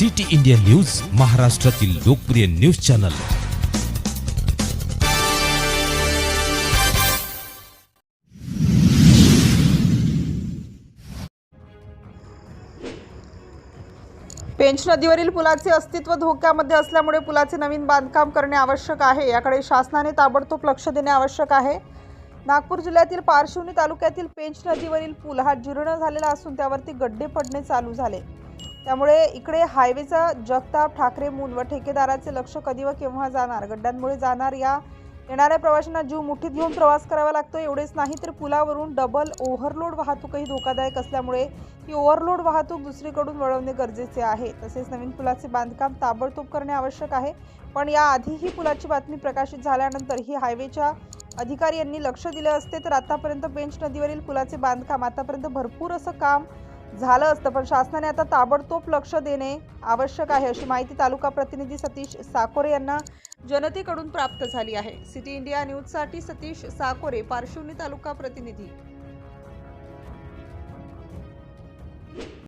City India news महाराष्ट्रातील लोकप्रिय news channel. Pench नदीवरील पुलाचे अस्तित्व धोक्यामध्ये असल्यामुळे पुलाचे नवीन बांधकाम करणे आवश्यक आहे. याकडे शासनाने ताबडतोब लक्ष देणे आवश्यक आहे. नागपूर जिल्ह्यातील पारशिवनी तालुक्यातील पेंच नदीवरील पूल हा जीर्ण झालेला असून त्यावरती गड्डे पडणे चालू झाले. त्यामुळे इकडे हायवेचा जगताप ठाकरे मूल व ठेकेदाराचे लक्ष कधी व केव्हा जाणार? गड्ड्यांमुळे जाणार या येणाऱ्या प्रवाशांना जीव मुठीत घेऊन प्रवास करावा लागतो एवढेच नाही तर पुलावरून डबल ओव्हरलोड वाहतूकही धोकादायक असल्यामुळे ही ओव्हरलोड वाहतूक दुसरीकडून वळवणे गरजेचे आहे. तसेच नवीन पुलाचे बांधकाम ताबडतोब करणे आवश्यक आहे. पण याआधी ही पुलाची बातमी प्रकाशित झाल्यानंतर ही हायवेच्या अधिकारी यांनी लक्ष दिले असते तर आतापर्यंत बेंच नदीवरील पुलाचे बांधकाम आतापर्यंत भरपूर असं काम झालं असतं पण शासनाने आता ताबडतोब लक्ष देणे आवश्यक आहे अशी माहिती तालुका प्रतिनिधी सतीश साकोरे यांना जनतेकडून प्राप्त झाली आहे. सिटी इंडिया न्यूजसाठी सतीश साकोरे पारशिवनी तालुका प्रतिनिधी.